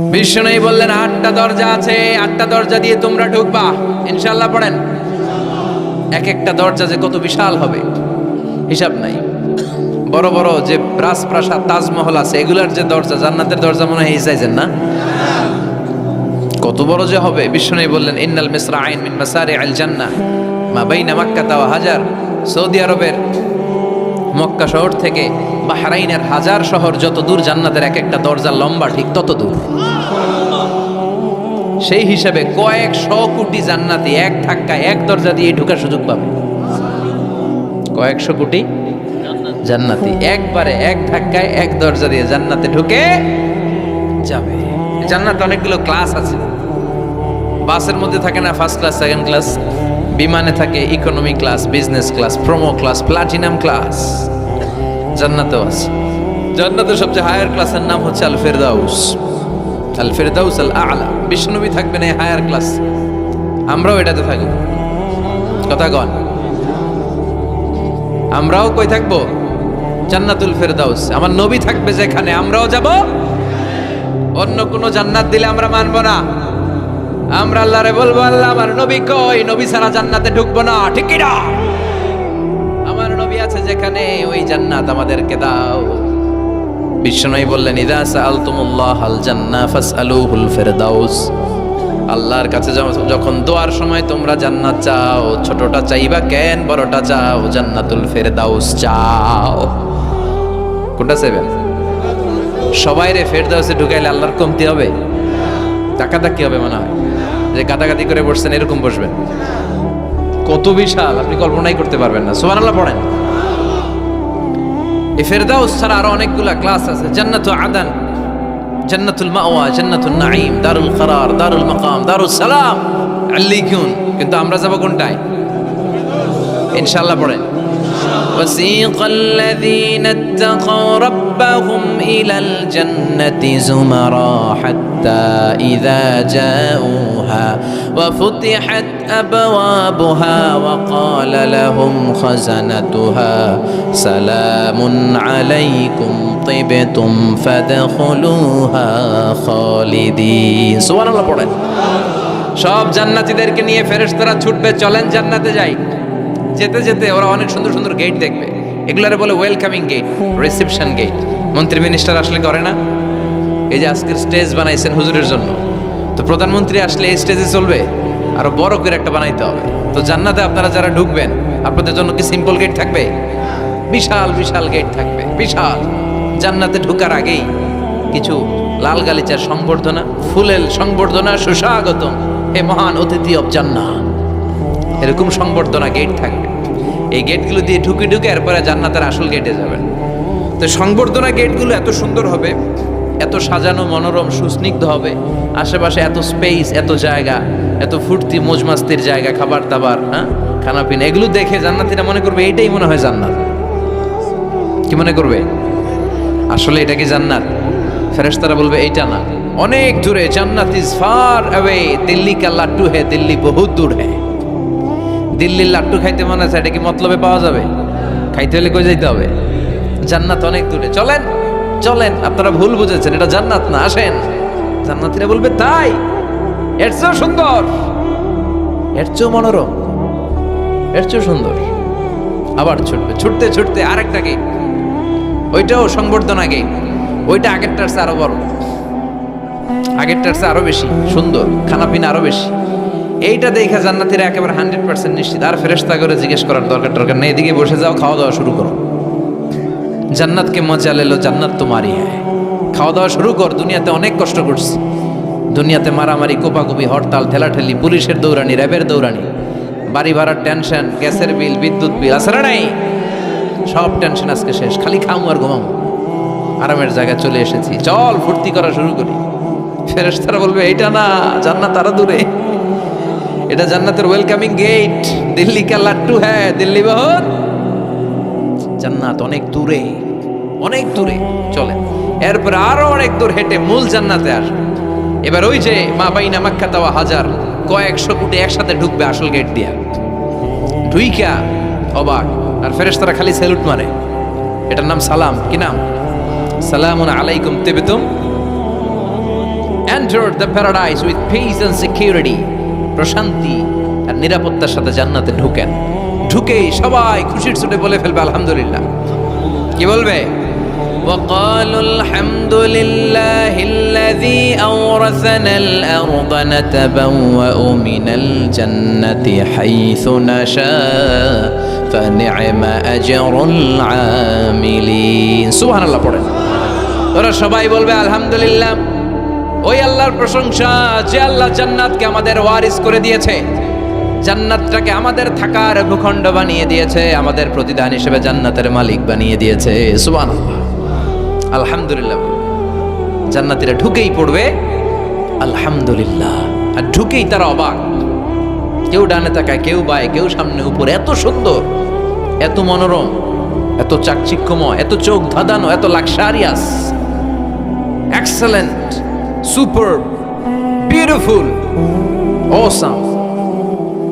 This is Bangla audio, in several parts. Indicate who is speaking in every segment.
Speaker 1: বিষ্ণু বললেন, আটটা দরজা আছে, আটটা দরজা দিয়ে তোমরা ঢুকবা। ইনশাল্লাহ পড়েন। এক একটা দরজা যে কত বিশাল হবে, হিসাব নাই। বড় বড় যে রাজপ্রাসাদ, তাজমহল আছে, এগুলার যে দরজা, জান্নাতের দরজা মনে হয় এই চাইছেন না? কত বড় যে হবে বিষ্ণু বললেন, ইন্নাল মিসরা আইন মিন মাসারি আল জান্নাহ, মা বাইনা মাক্কা তাওয়া হাজার। সৌদি আরবের মক্কা শহর থেকে বাহরাইনের হাজার শহর যত দূর জান্নাতের এক একটা দরজা লম্বা, ঠিক তত দূর। সেই হিসাবে কয়েকশো কোটি জান্নাতি এক ধাক্কা এক দরজা দিয়ে ঢুকার সুযোগ পাবে। কয়েকশো কোটি জান্নাতি একবারে এক ধাক্কায় এক দরজা দিয়ে জান্নাতে ঢুকে যাবে। জান্নাতে অনেকগুলো ক্লাস আছে। বাসের মধ্যে থাকে না ফার্স্ট ক্লাস সেকেন্ড ক্লাস বিমানে থাকে economy class business class promo class platinum class জান্নাতেও আছে। জান্নাতের সবচেয়ে হায়ার ক্লাসের নাম হচ্ছে আল ফেরদাউস আল ফেরদাউস আল আলা বিষ্ণুবী থাকবেন এই হায়ার ক্লাস আমরাও এটাতে থাকব। কথা কন। আমরাও কই থাকব? জান্নাতুল ফেরদাউস। আমার নবী থাকবে যেখানে। আমরাও যাব। অন্য কোনো জান্নাত দিলে আমরা মানবো না। আমরা আল্লাহরে বলব, আল্লাহ, আমার নবী কই? নবী ছাড়া জান্নাতে ঢুকবো না। ঠিক না যেখানে ওই জান্নাত আমাদেরকে দাও। বিশ্বনবী বললেন, ইদা সাআলতুমুল্লাহ আল জান্নাহ ফাসআলুহুল ফিরদাউস। আল্লাহর কাছে যখন- দোয়ার সময় তোমরা জান্নাত চাও, ছোটটা চাইবা কেন, বড়টা চাও, জান্নাতুল ফেরদাউস চাও। কোনটা চাইবেন? সবাই রে, ফেরদাউসে ঢুকাইলে আল্লাহর কমতি হবে? টাকাটা কি হবে মনে হয়। যে গাদাগাদি করে বসছেন, এরকম বসবেন। কত বিশাল, আপনি কল্পনাই করতে পারবেন না। সোমান আল্লাহ পড়েন। এই ফেরদাউস ছাড়া আরও অনেকগুলা ক্লাস আছে। জান্নাতু আদান, জান্নাতুল মাওয়া জান্নাতুল নাঈম, দারুল করার দারুল মাকাম দারুল সালাম। আল্লিকুন। কিন্তু আমরা যাব কোনটায়? ইনশাআল্লাহ পড়েন وسيق الذين اتقوا ربهم إلى الجنة زمرا حتى إذا جاءوها وفتحت أبوابها وقال لهم خزنتها سلام عليكم طبتم فادخلوها خالدين سبحان الله পড়েন সব জান্নাতীদেরকে নিয়ে ফেরেশতারা ছুটবে চলেন জান্নাতে যাই যেতে যেতে ওরা অনেক সুন্দর সুন্দর গেট দেখবে। এগুলারে বলে ওয়েলকামিং গেট রিসেপশন গেট মন্ত্রী মিনিস্টার আসলে করে না। এই যে আজকের স্টেজ বানাইছেন হুজুরের জন্য। তো প্রধানমন্ত্রী আসলে এই স্টেজে চলবে। আরও বড় করে একটা বানাইতে হবে। তো জান্নাতে আপনারা যারা ঢুকবেন, আপনাদের জন্য কি সিম্পল গেট থাকবে? বিশাল বিশাল গেট থাকবে। বিশাল। জান্নাতে ঢুকার আগেই কিছু লাল গালিচার সংবর্ধনা ফুলেল সংবর্ধনা সুস্বাগতম। এ মহান অতিথি অব জান্নাত এরকম সংবর্ধনা গেট থাকবে। এই গেটগুলো দিয়ে ঢুকে ঢুকে এরপরে জান্নাতের আসল গেটে যাবেন। তো সংবর্ধনা গেটগুলো এত সুন্দর হবে, এত সাজানো মনোরম, সুস্নিগ্ধ হবে, আশেপাশে এত স্পেস এত জায়গা, এত ফুর্তি, মজমাস্তির জায়গা খাবার দাবার হ্যাঁ? খানা পিনা এগুলো দেখে জান্নাতিরা মনে করবে এইটাই মনে হয় জান্নাত। কি মনে করবে? আসলে এটা কি জান্নাত? ফেরেশতারা বলবে, এইটা না। অনেক দূরে, জান্নাত ইজ ফার অ্যাওয়ে দিল্লি কা লাট্টু হে, দিল্লি বহুত দূর হ্যাঁ দিল্লির লাট্টু খাইতে মনে আছে, এটা কি মতলবে পাওয়া যাবে? খাইতে হলে কই যাইতে হবে? জান্নাত অনেক দূরে। চলেন চলেন, আপনারা ভুল বুঝেছেন, এটা জান্নাত না, আসেন। জান্নাতিরা বলবে, তাই, এর চেয়েও সুন্দর। এর চেয়েও মনোরম, এর চেয়েও সুন্দর। আবার ছুটবে, ছুটতে ছুটতে আরেকটা গেট ওইটাও সংবর্ধনা গেট ওইটা আগেরটার চেয়ে আরও বড়। আগেরটার চেয়ে আরও বেশি সুন্দর, খানাপিনা আরও বেশি। এইটা দেখে জান্নাতিরা একেবারে হান্ড্রেড পার্সেন্ট নিশ্চিত। আর ফেরেস্তা করে জিজ্ঞেস করার দরকার টরকার নেই। এদিকে বসে যাও, খাওয়া দাওয়া শুরু করো। জান্নাতকে মজা লেলো, জান্নাত তোমারই হ্যাঁ খাওয়া দাওয়া শুরু কর, দুনিয়াতে অনেক কষ্ট করছি। দুনিয়াতে মারামারি, কোপাকুপি, হরতাল, ঠেলাঠেলি, পুলিশের দৌড়ানি, র্যাবের দৌড়ানি, বাড়ি ভাড়ার টেনশন, গ্যাসের বিল, বিদ্যুৎ বিল আসলে নাই। সব টেনশন আজকে শেষ। খালি খামু আর ঘুমামু। আরামের জায়গায় চলে এসেছি। চল, ফুর্তি করা শুরু করি। ফেরেশতারা বলবে, এইটা না, জান্নাত আরও দূরে। এটা জান্নাতের ওয়েলকামিং গেট দিল্লি কা লাট্টু হ্যাঁ দিল্লি বহুত জান্নাত অনেক দূরে অনেক দূরে চলে এরপর আরও অনেক দূর হেঁটে মূল জান্নাতে আসবে। এবার ওই যে মা বাইনা মাক্কা তাওয়া হাজার, কয়েকশো কোটি একসাথে ঢুকবে আসল গেট দিয়া। ঢুইকা, অবাক। আর ফেরেশতারা খালি স্যালুট মারে এটার নাম সালাম, কি নাম? সালামুন আলাইকুম তেবেতুম। Enter the paradise with peace and security প্রশান্তি আর নিরাপত্তার সাথে জান্নাতে ঢুকেন ঢুকেই সবাই খুশির ছুটে বলে ফেলবে আলহামদুলিল্লাহ কি বলবে وقالوا الحمد لله الذي أورثنا الأرض نتبوأ من الجنة حيث نشاء فنعم أجر العاملين سبحان الله পড়েন ওরা সবাই বলবে আলহামদুলিল্লাহ ওই আল্লাহর প্রশংসা যে আল্লাহ জান্নাতকে আমাদের ওয়ারিস করে দিয়েছে, জান্নাতটাকে আমাদের থাকার ভূখণ্ড বানিয়ে দিয়েছে, আমাদের প্রতিদান হিসেবে জান্নাতের মালিক বানিয়ে দিয়েছে। সুবহানাল্লাহ। আলহামদুলিল্লাহ। জান্নাতিরা ঢুকেই পড়বে। আলহামদুলিল্লাহ। আর ঢুকেই তারা অবাক। কেউ ডানে তাকায়, কেউ বায়, কেউ সামনে উপরে। এত সুন্দর, এত মনোরম, এত চাকচিক্যময়, এত চোখ ধাঁধানো, এত luxurious excellent super beautiful awesome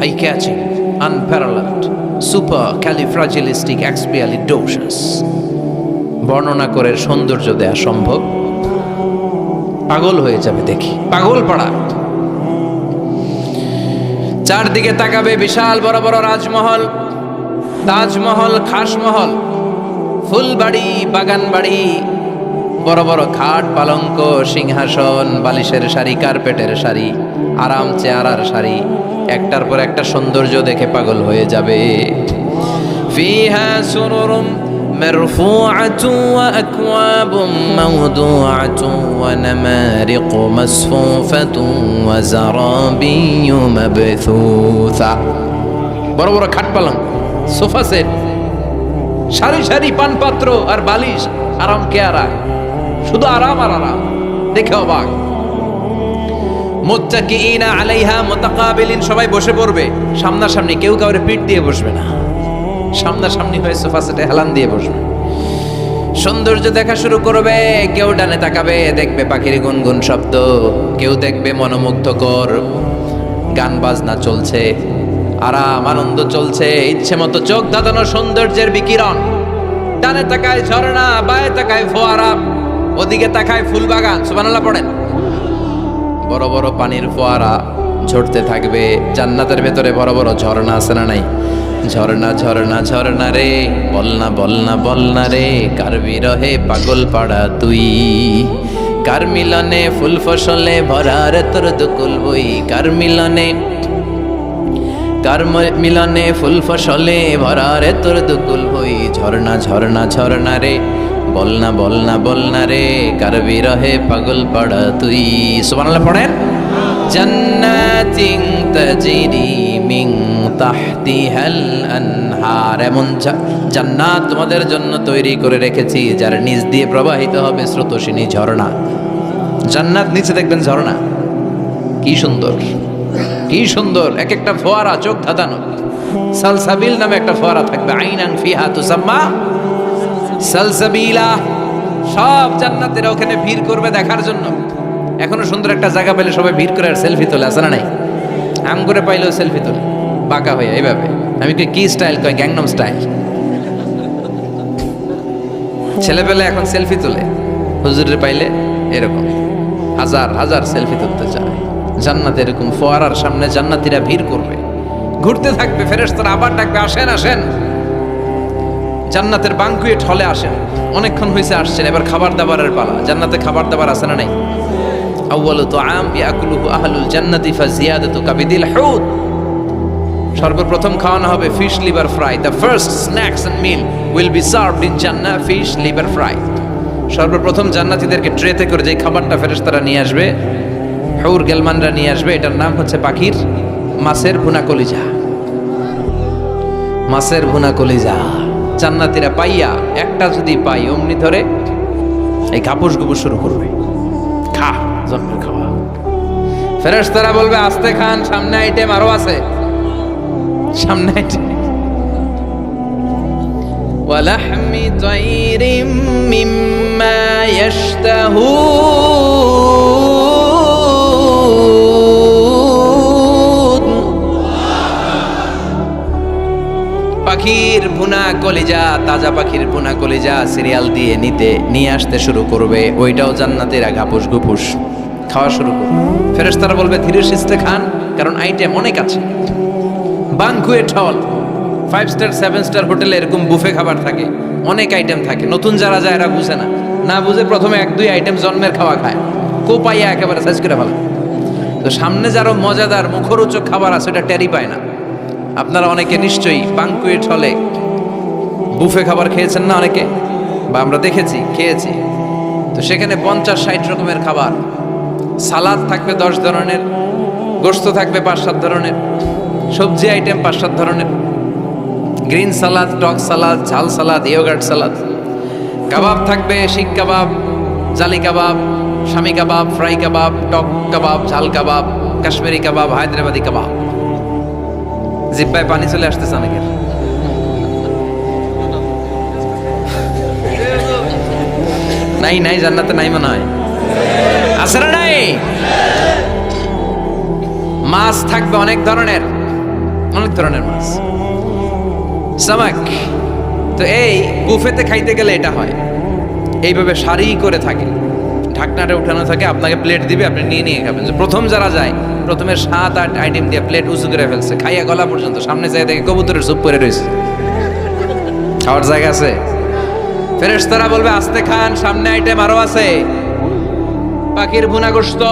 Speaker 1: eye catching unparalleled supercalifragilisticexpialidocious বর্ণনা করে সৌন্দর্য দেয়া সম্ভব। পাগল হয়ে যাবে দেখি। পাগল পাড়া। চারদিকে তাকাবে বিশাল বড় বড় রাজমহল। তাজমহল, খাসমহল। ফুলবাড়ি বাগান বাড়ি বড় বড় খাট পালঙ্ক সিংহাসন বালিশের শাড়ি কার্পেটের শাড়ি আরাম চেয়ারার শাড়ি একটার পর একটা সৌন্দর্য দেখে পাগল হয়ে যাবে ফিহা সুরুরুম مرفوعة وأكواب موضوعة ونمارق مصفوفة وزرابي مبثوثة বড় বড় খাট পালং সোফা সেট সারি সারি পানপাত্র আর বালিশ আরাম কেয়ারা শুধু আরাম আর আরাম। দেখে অবাক। আলাইহা মুতাকাবিলিন, সবাই বসে পড়বে। সামনাসামনি কেউ কাউরে পিঠ দিয়ে বসবে না। সামনাসামনি হয়ে সোফা সেটে হেলান দিয়ে বসবে। সৌন্দর্য দেখা শুরু করবে, কেউ ডানে তাকাবে, দেখবে পাখির গুনগুন শব্দ, কেউ দেখবে মনোমুগ্ধকর গান বাজনা চলছে, আরাম, আনন্দ চলছে, ইচ্ছে মতো চোখ ধাঁধানো সৌন্দর্যের বিকিরণ। ডানে তাকায় ঝর্ণা, বায়ে তাকায় ফোয়ারা। ওদিকে তাকায় ফুল বাগান সুবানাল্লাহ পড়েন। বড় বড় পানির ফোয়ারা ঝরতে থাকবে, জান্নাতের ভেতরে বড় বড় ঝর্ণা আছে না নাই? ঝর্ণা ঝর্ণা ঝর্ণা রে, বলনা বলনা বলনা রে, কার বিরহে পাগল পাড়া তুই? কার মিলনে ফুল ফসলে ভরা রে তোর দুকুল বই? কার মিলনে কার মিলনে ফুল ফসলে ভরা রে তোর দুকুল বই? ঝর্ণা ঝর্ণা ঝর্ণা রে বলনা বলনা বলনা রে কার বিরহে পাগল পাড়া তুই। সুবহানাল্লাহ পড়েন? জান্নাতিন তাজরি মিন তাহতিহাল আনহার। এমন জান্নাত তোমাদের জন্য তৈরি করে রেখেছি, যার নিচ দিয়ে প্রবাহিত হবে স্রোতস্বিনী ঝর্ণা। জান্নাত নিচে দেখবেন ঝর্ণা। কি সুন্দর কি সুন্দর এক একটা ফোয়ারা চোখ ধাঁধানো। সালসাবিল নামে একটা ফোয়ারা থাকবে। আইনান ফিহা তুসাম্মা সালসাবিলা, সব জান্নাতেরা ওখানে ভিড় করবে দেখার জন্য। এখনও সুন্দর একটা জায়গা পেলে সবাই ভিড় করে আর সেলফি তোলে আসে না নাই? আম করে পাইলেও সেলফি তোলে, বাঁকা হয়ে, এইভাবে। আমি কি স্টাইল কয়? গ্যাংনম স্টাইল ছেলেপেলে এখন সেলফি তোলে হুজুরের পাইলে এরকম। হাজার হাজার সেলফি তুলতে চায়। জান্নাত এরকম ফোয়ারার সামনে জান্নাতিরা ভিড় করবে। ঘুরতে থাকবে, ফেরেশতারা আবার ডাকবে, আসেন আসেন। জান্নাতের বাঙ্কুয়েট হলে আসেন। অনেকক্ষণ হয়েছে আসছেন, এবার খাবার দাবারের পালা। জান্নাতে খাবার দাবার আছে না নাই? আউয়ালু তুআম ইয়াকুলুহু আহলুল জান্নাতি ফাজিয়াদাতু কাবিদিল হুদ। সর্বপ্রথম খাওয়ানো হবে fish liver fry the first snacks and meal will be served in Jannah fish liver fry সর্বপ্রথম জান্নাতীদেরকে ট্রেতে করে যে খাবারটা ফেরেশতারা নিয়ে আসবে, হৌর গেলমানরা নিয়ে আসবে, এটার নাম হচ্ছে পাখির মাছের ভুনা কলিজা। মাছের ভুনা কলিজা। জান্নাতীরা পাইয়া একটা যদি পাই অমনি ধরে এই কাপুস গুপুস শুরু করবে খা জন্মের খাওয়া ফেরেশতারা বলবে আস্তে খান সামনে আইটেম আরো আছে সামনে আইটেম ولحم طير مما يشتهون পাখির ভুনা কলিজা, তাজা পাখির ভুনা কলিজা সিরিয়াল দিয়ে নিতে, নিয়ে আসতে শুরু করবে। ওইটাও জান্নাতের ঘাপুস গুপুস। খাওয়া শুরু করুন ফেরেশতারা বলবে, ধীরে সুস্থে খান, কারণ আইটেম অনেক আছে। বাংকুয়েট হল ফাইভ স্টার সেভেন স্টার হোটেলে এরকম বুফে খাবার থাকে। অনেক আইটেম থাকে। নতুন যারা যায়, এরা বুঝে না। না বুঝে প্রথমে এক, দুই আইটেম জন্মের খাওয়া খায়। কো পাইয়া একেবারে সাইজ করে ফেলে। তো সামনে যারও মজাদার মুখরোচক খাবার আছে, ওটা টেরি পায় না। আপনারা অনেকে নিশ্চয়ই বাংকুয়েট হলে বুফে খাবার খেয়েছেন না অনেকে? বা আমরা দেখেছি, খেয়েছি। তো সেখানে পঞ্চাশ, ষাট রকমের খাবার। সালাদ থাকবে দশ ধরনের গোস্ত থাকবে পাঁচ, সাত ধরনের, সবজি আইটেম পাঁচ, সাত ধরনের। গ্রিন সালাদ টক সালাদ ঝাল সালাদ ইয়োগার্ট সালাদ কাবাব থাকবে, শিক কাবাব, জালি কাবাব স্বামী কাবাব, ফ্রাই কাবাব, টক কাবাব, ঝাল কাবাব, কাশ্মীরি কাবাব, হায়দ্রাবাদি কাবাব। জিব্বায় পানি চলে আসতেছে অনেকের নাই নাই, জান্নাতে নাই মনে হয়। আছে না নাই? মাছ থাকবে অনেক ধরনের অনেক ধরনের মাছ। সামাক, তো এই বুফেতে খাইতে গেলে এটা হয়। এইভাবে সারি করে থাকে। ঢাকনাটা উঠানো থাকে, আপনাকে প্লেট দিবে, আপনি নিয়ে নিয়ে খাবেন। প্রথম যারা যায়, প্রথমে সাত আট আইটেম দিয়ে প্লেট উঁচু করে ফেলছে, খাইয়া গলা পর্যন্ত, সামনে যায় দেখে কবুতরের স্যুপ করে রয়েছে। খাওয়ার জায়গা আছে? ফেরেশতারা বলবে, আস্তে খান, সামনে আইটেম আরও আছে। পাখির ভুনা গোস্ত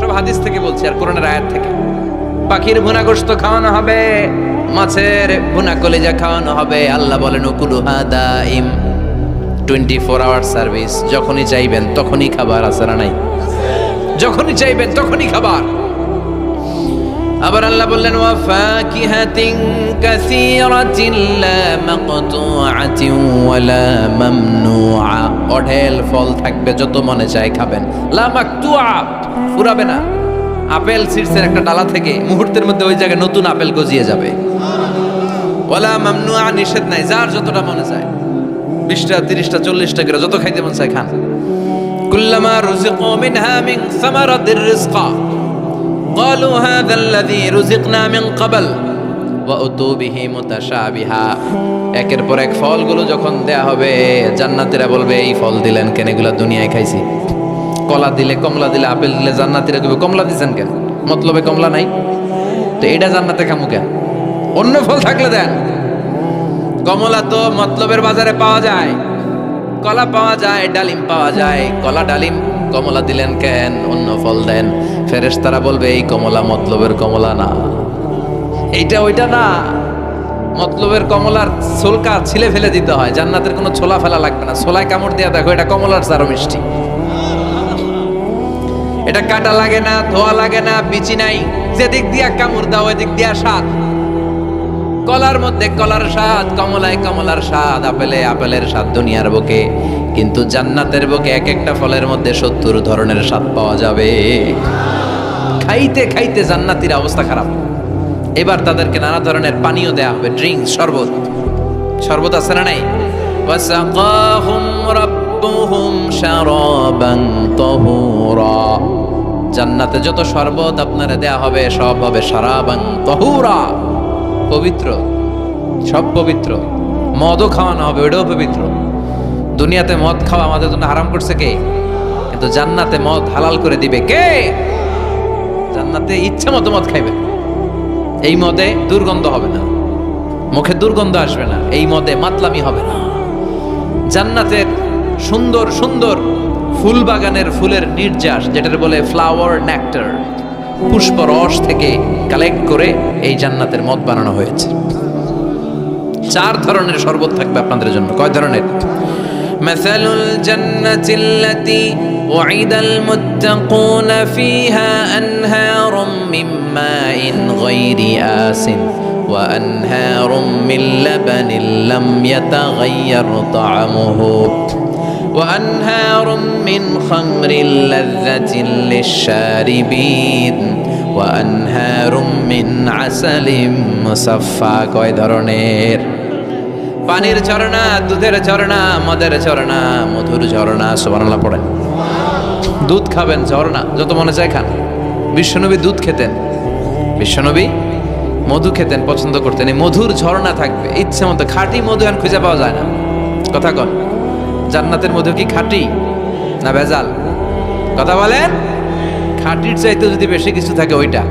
Speaker 1: সব হাদিস থেকে বলছি, আর কোরআনের আয়াত থেকে। পাখির ভুনা গোস্ত খাওয়ানো হবে, মাছের ভুনা কলেজা খাওয়ানো হবে, আল্লাহ বলেন উকুলু হাদাইম টোয়েন্টি ফোর আওয়ার সার্ভিস যখনই চাইবেন তখনই খাবার না নাই? যখনই চাইবেন তখনই খাবার। আবার আল্লাহ বললেন, ওয়া ফাকিহাতিন কাসীরাতিন লা মাকতুআতিন ওয়ালা মামনুআ। অঢেল ফল থাকবে যত মনে চায় খাবেন। লা মাকতুআ, ফুরাবে না। আপেল সিডসের একটা ডালা থেকে মুহূর্তের মধ্যে ওই জায়গায় নতুন আপেল গজিয়ে যাবে। ওয়ালা মামনুআ, নিষেধ নাই, যার যতটা মনে চায়। বিশটা তিরিশটা চল্লিশটা করে যত খাইতে মন চায় খান কুল্লামা রুজিকু মিনহা মিন সামারাতির রিজকা قالوا هذا الذي رزقنا من قبل وأتوا به متشابها একের পর এক ফলগুলো যখন দেয়া হবে জান্নাতীরা বলবে এই ফল দিলেন কেন এগুলা দুনিয়ায় খাইছি কলা দিলে কমলা দিলে আপেল দিলে জান্নাতীরা কইবে কমলা দিছেন কেন মতলবে কমলা নাই তো এটা জান্নাতে খামু কেন অন্য ফল থাকলে দেন কমলা তো মতলবের বাজারে পাওয়া যায়, কলা পাওয়া যায়, ডালিম পাওয়া যায়। কলা, ডালিম, কমলা দিলেন কেন, অন্য ফল দেন। ফেরেশতারা বলবে, এই কমলা মতলবের কমলা না। এইটা ওইটা না। মতলবের কমলার ছোলকা ছিলে ফেলে দিতে হয়, জান্নাতের কোনো ছোলা ফেলা লাগবে না। ছোলায় কামড় দেওয়া দেখো, এটা কমলার চারো মিষ্টি। এটা কাটা লাগে না, ধোয়া লাগে না, বিচি নাই। যেদিক দিয়া কামড় দাও এদিক দিয়া স্বাদ। কলার মধ্যে কলার স্বাদ, কমলায় কমলার স্বাদ, আপেলে আপেলের স্বাদ দুনিয়ার বুকে। কিন্তু জান্নাতের বুকে এক একটা ফলের মধ্যে সত্তর ধরনের স্বাদ পাওয়া যাবে। খাইতে খাইতে জান্নাতির অবস্থা খারাপ। এবার তাদেরকে নানা ধরনের পানীয় দেয়া হবে ড্রিঙ্ক শরবত। শরবত আছে না নাই? জান্নাতে যত শরবত আপনারা দেয়া হবে, সব হবে শারাবান তাহুরা। পবিত্র, সব পবিত্র। মদও খাওয়ানো হবে, ওটাও পবিত্র। দুনিয়াতে মদ খাওয়া আমাদের জন্য হারাম করছে কে? কিন্তু জান্নাতে মদ হালাল করে দিবে কে? জান্নাতে ইচ্ছে মতো মদ খাইবে। এই মদে দুর্গন্ধ হবে না। মুখে দুর্গন্ধ আসবে না। এই মদে মাতলামি হবে না। জান্নাতের সুন্দর সুন্দর ফুল বাগানের ফুলের নির্যাস, যেটার বলে ফ্লাওয়ার নেক্টার পুষ্প রস থেকে কালেক্ট করে এই জান্নাতের মদ বানানো হয়েছে চার ধরনের শরবত থাকবে আপনাদের জন্য কয় ধরনের مثل الجنة التي وعد المتقون فيها أنهار من ماء غير آس وأنهار من لبن لم يتغير طعمه وأنهار من خمر لذة للشاربين وأنهار من عسل مصفى কয় ধরনের পানির ঝরনা দুধের ঝরনা মদের ঝরনা মধুর ঝরনা সুবহানাল্লাহ পড়েন দুধ খাবেন ঝরনা যত মনে চায় খান বিশ্বনবী দুধ খেতেন বিশ্বনবী মধু খেতেন পছন্দ করতেন এই মধুর ঝরনা থাকবে ইচ্ছে মতো খাঁটি মধু এখন খুঁজে পাওয়া যায় না কথা কন জান্নাতের মধ্যে কি খাঁটি? না ভেজাল। কথা বলেন? খাঁটির চাইতে যদি বেশি কিছু থাকে ওইটা।